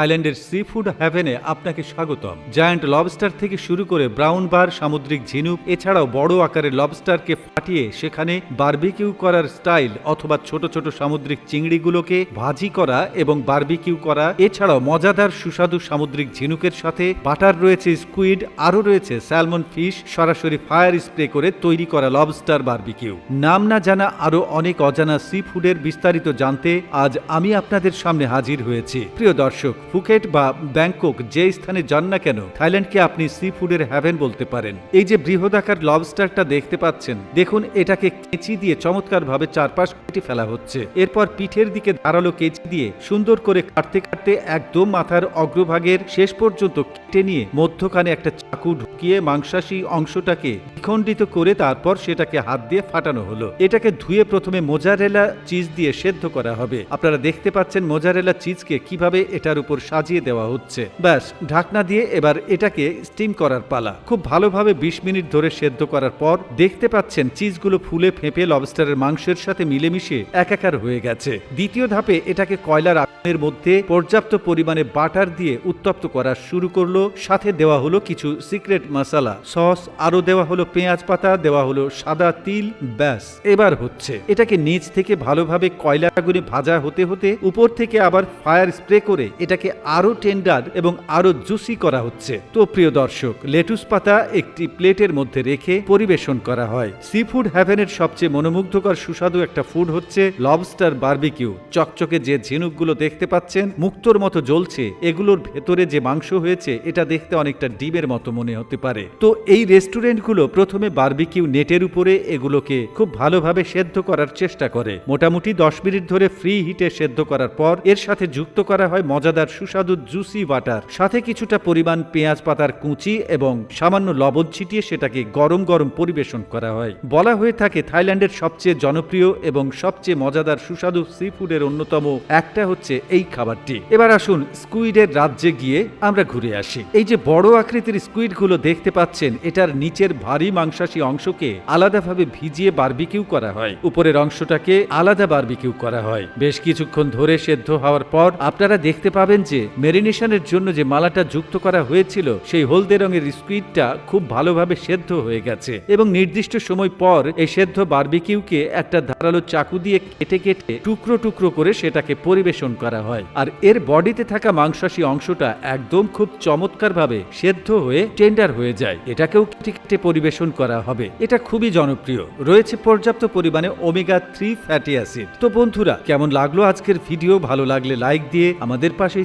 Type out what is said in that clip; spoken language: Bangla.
থাইল্যান্ডের সি ফুড হ্যাভেনে আপনাকে স্বাগতম। জায়ান্ট লবস্টার থেকে শুরু করে ব্রাউন বার সামুদ্রিক ঝিনুক, এছাড়াও বড় আকারের লবস্টারকে ফাটিয়ে সেখানে বার্বিকিউ করার স্টাইল অথবা ছোট ছোট সামুদ্রিক চিংড়িগুলোকে ভাজি করা এবং বার্বিকিউ করা, এছাড়াও মজাদার সুস্বাদু সামুদ্রিক ঝিনুকের সাথে বাটার রয়েছে স্কুইড আরও রয়েছে স্যালমন ফিশ সরাসরি ফায়ার স্প্রে করে তৈরি করা লবস্টার বারবিকিউ নাম না জানা আরও অনেক অজানা সি ফুডের বিস্তারিত জানতে আজ আমি আপনাদের সামনে হাজির হয়েছি। প্রিয় দর্শক ফুকেট বা ব্যাংকক যে স্থানে যান না কেন, থাইল্যান্ডকে আপনি সি ফুডের হ্যাভেন বলতে পারেন। এই যে বৃহদাকার লবস্টারটা দেখতে পাচ্ছেন, দেখুন এটাকে কেঁচি দিয়ে চমৎকারভাবে চারপাশ কেটে ফেলা হচ্ছে। এরপর পিঠের দিকে ধারালো কেঁচি দিয়ে সুন্দর করে কাটতে কাটতে একদম মাথার অগ্রভাগের শেষ পর্যন্ত কেটে নিয়ে মধ্যখানে একটা চাকু ঢুকিয়ে মাংসাশী অংশটাকে বিখণ্ডিত করে তারপর সেটাকে হাত দিয়ে ফাটানো হলো। এটাকে ধুয়ে প্রথমে মোজারেলা চিজ দিয়ে সেদ্ধ করা হবে। আপনারা দেখতে পাচ্ছেন মোজারেলা চিজকে কীভাবে এটার উপর সাজিয়ে দেওয়া হচ্ছে। ব্যাস, ঢাকনা দিয়ে এবার এটাকে স্টিম করার পালা। খুব ভালোভাবে বিশ মিনিট ধরে সেদ্ধ করার পর দেখতে পাচ্ছেন চিজগুলো ফুলে ফেঁপে লবস্টারের মাংসের সাথে মিলেমিশে একাকার হয়ে গেছে। দ্বিতীয় ধাপে এটাকে কয়লার আগুনের মধ্যে পর্যাপ্ত পরিমাণে বাটার দিয়ে উত্তপ্ত করা শুরু করল। সাথে দেওয়া হলো কিছু সিক্রেট মশলা সস, আরও দেওয়া হলো পেঁয়াজ পাতা, দেওয়া হলো সাদা তিল। ব্যাস, এবার হচ্ছে। এটাকে নিচ থেকে ভালোভাবে কয়লা আগুনে ভাজা হতে হতে উপর থেকে আবার ফায়ার স্প্রে করে এটাকে আরও টেন্ডার এবং আরও জুসি করা হচ্ছে। তো প্রিয় দর্শক, লেটুস পাতা একটি প্লেটের মধ্যে রেখে পরিবেশন করা হয়। সি ফুড হ্যাভেনের সবচেয়ে মনোমুগ্ধকর সুস্বাদু একটা ফুড হচ্ছে লবস্টার বার্বিকিউ। চকচকে যে ঝিনুকগুলো দেখতে পাচ্ছেন, মুক্তোর মতো জ্বলছে, এগুলোর ভেতরে যে মাংস হয়েছে, এটা দেখতে অনেকটা ডিমের মতো মনে হতে পারে। তো এই রেস্টুরেন্টগুলো প্রথমে বার্বিকিউ নেটের উপরে এগুলোকে খুব ভালোভাবে সেদ্ধ করার চেষ্টা করে। মোটামুটি দশ মিনিট ধরে ফ্রি হিটে সেদ্ধ করার পর এর সাথে যুক্ত করা হয় মজাদার সুস্বাদু জুসি বাটার, সাথে কিছুটা পরিমাণ পেঁয়াজ পাতার কুচি এবং সামান্য লবণ ছিটিয়ে সেটাকে গরম গরম পরিবেশন করা হয়। বলা হয়ে থাকে থাইল্যান্ডের সবচেয়ে জনপ্রিয় এবং সবচেয়ে মজাদার সুস্বাদু সি ফুডের অন্যতম একটা হচ্ছে এই খাবারটি। এবার আসুন স্কুইডের রাজ্যে গিয়ে আমরা ঘুরে আসি। এই যে বড় আকৃতির স্কুইডগুলো দেখতে পাচ্ছেন, এটার নিচের ভারী মাংসাশী অংশকে আলাদাভাবে ভিজিয়ে বারবিকিউ করা হয়। উপরের অংশটাকে আলাদা বারবিকিউ করা হয়। বেশ কিছুক্ষণ ধরে সেদ্ধ হওয়ার পর আপনারা দেখতে পাবেন যে, মেরিনেশনের জন্য যে মালাটা যুক্ত করা হয়েছিল, সেই হলদে রঙের স্কুইডটা খুব ভালোভাবে সেদ্ধ হয়ে গেছে এবং নির্দিষ্ট সময় পর এই সেদ্ধ বারবিকিউকে একটা ধারালো চাকু দিয়ে কেটে কেটে টুকরো টুকরো করে সেটাকে পরিবেশন করা হয়। আর এর বডিতে থাকা মাংসাশী অংশটা একদম খুব চমৎকারভাবে সেদ্ধ হয়ে টেন্ডার হয়ে যায়। এটাকেও কেটে কেটে পরিবেশন করা হবে। এটা খুবই জনপ্রিয়। রয়েছে পর্যাপ্ত পরিমাণে ওমেগা থ্রি ফ্যাটি অ্যাসিড। তো বন্ধুরা, কেমন লাগল আজকের ভিডিও? ভালো লাগলে লাইক দিয়ে আমাদের পাশেই